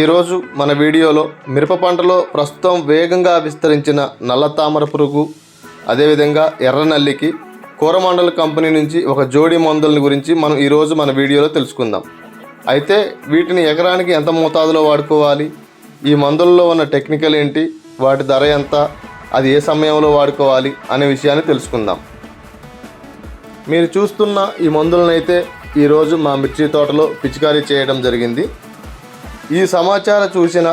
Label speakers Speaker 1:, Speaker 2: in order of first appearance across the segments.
Speaker 1: ఈరోజు మన వీడియోలో మిరప పంటలో ప్రస్తుతం వేగంగా విస్తరించిన నల్ల తామర పురుగు అదేవిధంగా ఎర్రనల్లికి కూరమండల కంపెనీ నుంచి ఒక జోడి మందుల గురించి మనం ఈరోజు మన వీడియోలో తెలుసుకుందాం. అయితే వీటిని ఎకరానికి ఎంత మోతాదులో వాడుకోవాలి? ఈ మందుల్లో ఉన్న టెక్నికల్ ఏంటి? వాటి ధర ఎంత? అది ఏ సమయంలో వాడుకోవాలి? అనే విషయాన్ని తెలుసుకుందాం. మీరు చూస్తున్న ఈ మందులనైతే ఈరోజు మా మిర్చి తోటలో పిచికారీ చేయడం జరిగింది. ఈ సమాచారం చూసిన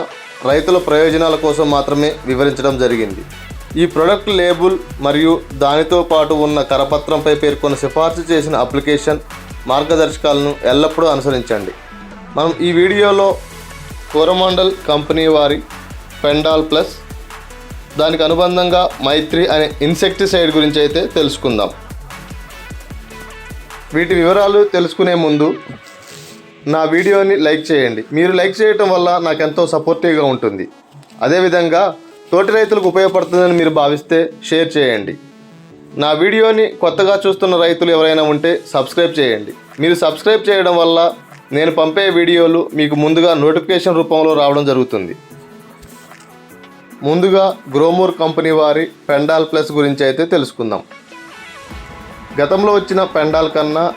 Speaker 1: రైతుల ప్రయోజనాల కోసం మాత్రమే వివరించడం జరిగింది. ఈ ప్రొడక్ట్ లేబుల్ మరియు దానితో పాటు ఉన్న కరపత్రంపై పేర్కొన్న సిఫార్సు చేసిన అప్లికేషన్ మార్గదర్శకాలను ఎల్లప్పుడూ అనుసరించండి. మనం ఈ వీడియోలో కోరమండల్ కంపెనీ వారి పెండాల్ ప్లస్ దానికి అనుబంధంగా మైత్రి అనే ఇన్సెక్టిసైడ్ గురించి అయితే తెలుసుకుందాం. వీటి వివరాలు తెలుసుకునే ముందు నా వీడియోని లైక్ చేయండి. మీరు లైక్ చేయటం వల్ల నాకు ఎంతో సపోర్టివ్గా ఉంటుంది. అదేవిధంగా తోటి రైతులకు ఉపయోగపడుతుందని మీరు భావిస్తే షేర్ చేయండి. నా వీడియోని కొత్తగా చూస్తున్న రైతులు ఎవరైనా ఉంటే సబ్స్క్రైబ్ చేయండి. మీరు సబ్స్క్రైబ్ చేయడం వల్ల నేను పంపే వీడియోలు మీకు ముందుగా నోటిఫికేషన్ రూపంలో రావడం జరుగుతుంది. ముందుగా గ్రోమూర్ కంపెనీ వారి పెండాల్ ప్లస్ గురించి అయితే తెలుసుకుందాం. గతంలో వచ్చిన పెండాల్ కన్నా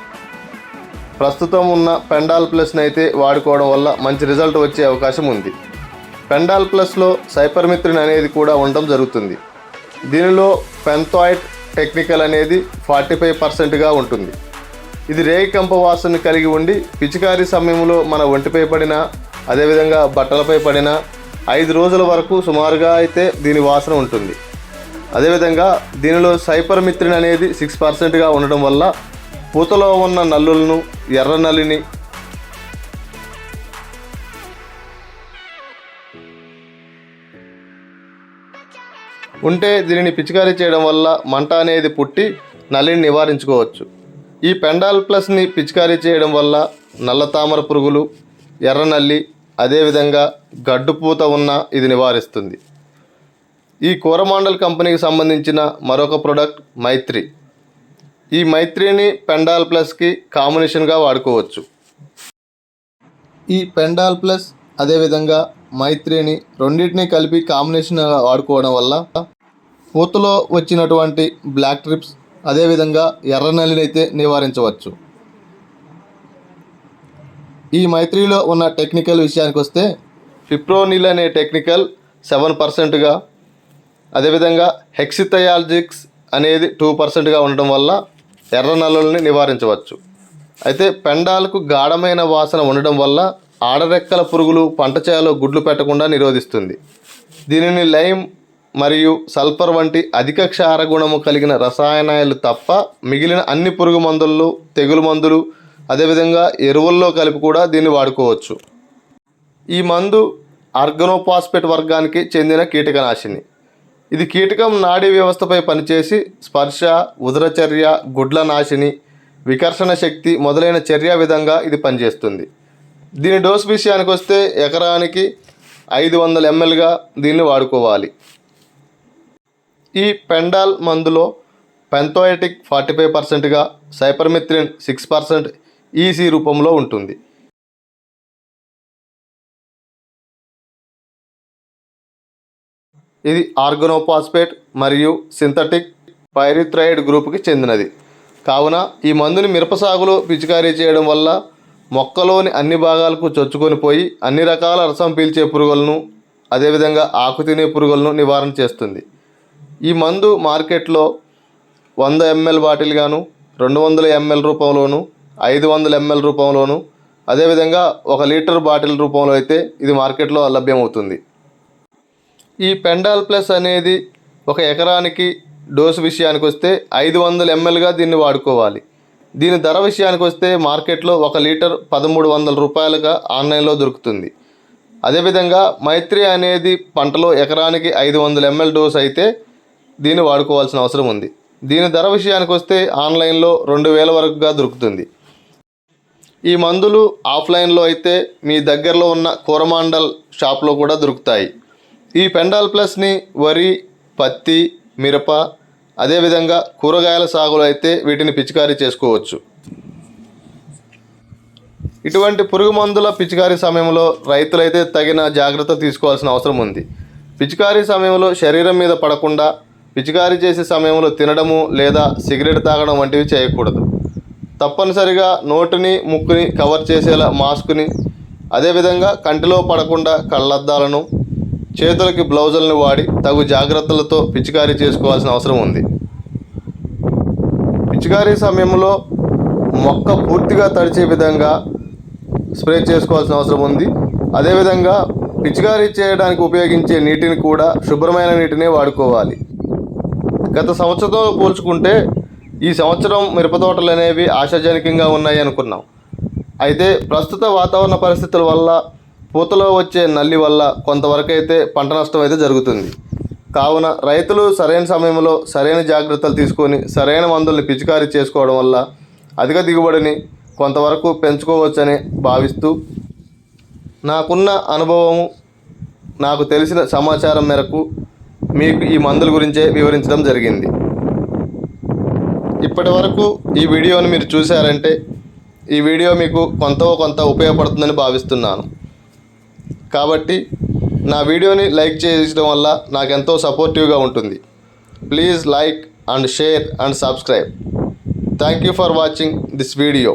Speaker 1: ప్రస్తుతం ఉన్న పెండాల్ ప్లస్ని అయితే వాడుకోవడం వల్ల మంచి రిజల్ట్ వచ్చే అవకాశం ఉంది. పెండాల్ ప్లస్లో సైపర్మిత్రిన్ అనేది కూడా ఉండడం జరుగుతుంది. దీనిలో పెంథాయిట్ టెక్నికల్ అనేది ఫార్టీ ఫైవ్ పర్సెంట్గా ఉంటుంది. ఇది రేగి కంప వాసన కలిగి ఉండి పిచికారీ సమయంలో మన ఒంటిపై పడిన అదేవిధంగా బట్టలపై పడిన ఐదు రోజుల వరకు సుమారుగా అయితే దీని వాసన ఉంటుంది. అదేవిధంగా దీనిలో సైపర్మిత్రిన్ అనేది సిక్స్ పర్సెంట్గా ఉండడం వల్ల పూతలో ఉన్న నల్లులను ఎర్ర నల్లిని ఉంటే దీనిని పిచికారీ చేయడం వల్ల మంట అనేది పుట్టి నల్లిని నివారించుకోవచ్చు. ఈ పెండాల్ ప్లస్ని పిచికారీ చేయడం వల్ల నల్ల తామర పురుగులు ఎర్ర నల్లి అదేవిధంగా గడ్డుపూత ఉన్న ఇది నివారిస్తుంది. ఈ కూరమాండల్ కంపెనీకి సంబంధించిన మరొక ప్రోడక్ట్ మైత్రి. ఈ మైత్రిని పెండాల్ ప్లస్కి కాంబినేషన్గా వాడుకోవచ్చు. ఈ పెండాల్ ప్లస్ అదేవిధంగా మైత్రిని రెండింటిని కలిపి కాంబినేషన్గా వాడుకోవడం వల్ల పూతలో వచ్చినటువంటి బ్లాక్ ట్రిప్స్ అదేవిధంగా ఎర్ర నల్లిని అయితే నివారించవచ్చు. ఈ మైత్రిలో ఉన్న టెక్నికల్ విషయానికి వస్తే ఫిప్రోనిల్ అనే టెక్నికల్ సెవెన్ పర్సెంట్గా అదేవిధంగా హెక్సిథయాలజిక్స్ అనేది టూ పర్సెంట్గా ఉండటం వల్ల ఎర్ర నల్లుల్ని నివారించవచ్చు. అయితే పెండాలకు గాఢమైన వాసన ఉండడం వల్ల ఆడరెక్కల పురుగులు పంట చేలో గుడ్లు పెట్టకుండా నిరోధిస్తుంది. దీనిని లైమ్ మరియు సల్ఫర్ వంటి అధిక క్షార గుణము కలిగిన రసాయనాలు తప్ప మిగిలిన అన్ని పురుగు మందులు తెగులు మందులు అదేవిధంగా ఎరువుల్లో కలిపి కూడా దీన్ని వాడుకోవచ్చు. ఈ మందు ఆర్గనోపాస్పేట్ వర్గానికి చెందిన కీటకనాశిని. ఇది కీటకం నాడీ వ్యవస్థపై పనిచేసి స్పర్శ ఉదరచర్య గుడ్ల నాశిని వికర్షణ శక్తి మొదలైన చర్య విధంగా ఇది పనిచేస్తుంది. దీని డోస్ విషయానికి వస్తే ఎకరానికి ఐదు వందల ఎంఎల్గా దీన్ని వాడుకోవాలి. ఈ పెండాల్ మందులో పెంతోయటిక్ ఫార్టీ ఫైవ్ పర్సెంట్గా సైపర్మిత్రిన్ సిక్స్ పర్సెంట్ ఈసీ రూపంలో ఉంటుంది. ఇది ఆర్గనోపాస్పేట్ మరియు సింథటిక్ పైరిథ్రైడ్ గ్రూప్కి చెందినది. కావున ఈ మందుని మిరప సాగులో పిచికారీ చేయడం వల్ల మొక్కలోని అన్ని భాగాలకు చొచ్చుకొని పోయి అన్ని రకాల రసం పీల్చే పురుగులను అదేవిధంగా ఆకు తినే పురుగులను నివారణ చేస్తుంది. ఈ మందు మార్కెట్లో వంద ఎంఎల్ బాటిల్ గాను రెండు వందల ఎంఎల్ రూపంలోను ఐదు వందల ఎంఎల్ రూపంలోను అదేవిధంగా ఒక లీటర్ బాటిల్ రూపంలో అయితే ఇది మార్కెట్లో లభ్యమవుతుంది. ఈ పెండాల్ ప్లస్ అనేది ఒక ఎకరానికి డోసు విషయానికి వస్తే ఐదు వందల ఎంఎల్గా దీన్ని వాడుకోవాలి. దీని ధర విషయానికి వస్తే మార్కెట్లో ఒక లీటర్ పదమూడు వందల రూపాయలుగా ఆన్లైన్లో దొరుకుతుంది. అదేవిధంగా మైత్రి అనేది పంటలో ఎకరానికి ఐదు వందల ఎంఎల్ డోస్ అయితే దీన్ని వాడుకోవాల్సిన అవసరం ఉంది. దీని ధర విషయానికి వస్తే ఆన్లైన్లో రెండు వేల వరకుగా దొరుకుతుంది. ఈ మందులు ఆఫ్లైన్లో అయితే మీ దగ్గరలో ఉన్న కోరమాండల్ షాప్లో కూడా దొరుకుతాయి. ఈ పెండాల్ ప్లస్ని వరి పత్తి మిరప అదేవిధంగా కూరగాయల సాగులో అయితే వీటిని పిచికారీ చేసుకోవచ్చు. ఇటువంటి పురుగు మందుల పిచికారీ సమయంలో రైతులైతే తగిన జాగ్రత్త తీసుకోవాల్సిన అవసరం ఉంది. పిచికారీ సమయంలో శరీరం మీద పడకుండా పిచికారీ చేసే సమయంలో తినడము లేదా సిగరెట్ తాగడం వంటివి చేయకూడదు. తప్పనిసరిగా నోటిని ముక్కుని కవర్ చేసేలా మాస్క్ని అదేవిధంగా కంటిలో పడకుండా కళ్ళద్దాలను చేతులకి బ్లౌజులను వాడి తగు జాగ్రత్తలతో పిచికారీ చేసుకోవాల్సిన అవసరం ఉంది. పిచికారీ సమయంలో మొక్క పూర్తిగా తడిచే విధంగా స్ప్రే చేసుకోవాల్సిన అవసరం ఉంది. అదేవిధంగా పిచికారీ చేయడానికి ఉపయోగించే నీటిని కూడా శుభ్రమైన నీటినే వాడుకోవాలి. గత సంవత్సరంతో పోల్చుకుంటే ఈ సంవత్సరం మిరప తోటలు అనేవి ఆశాజనకంగా ఉన్నాయి అనుకున్నాం. అయితే ప్రస్తుత వాతావరణ పరిస్థితుల వల్ల పూతలో వచ్చే నల్లి వల్ల కొంతవరకైతే పంట నష్టం అయితే జరుగుతుంది. కావున రైతులు సరైన సమయంలో సరైన జాగ్రత్తలు తీసుకొని సరైన మందుల్ని పిచికారీ చేసుకోవడం వల్ల అధిక దిగుబడిని కొంతవరకు పెంచుకోవచ్చని భావిస్తూ నాకున్న అనుభవము నాకు తెలిసిన సమాచారం మేరకు మీకు ఈ మందుల గురించే వివరించడం జరిగింది. ఇప్పటి వరకు ఈ వీడియోని మీరు చూశారంటే ఈ వీడియో మీకు కొంత కొంత ఉపయోగపడుతుందని భావిస్తున్నాను. కాబట్టి నా వీడియోని లైక్ చేయడం వల్ల నాకు ఎంతో సపోర్టివ్గా ఉంటుంది. Please like and share and subscribe. Thank you for watching this video.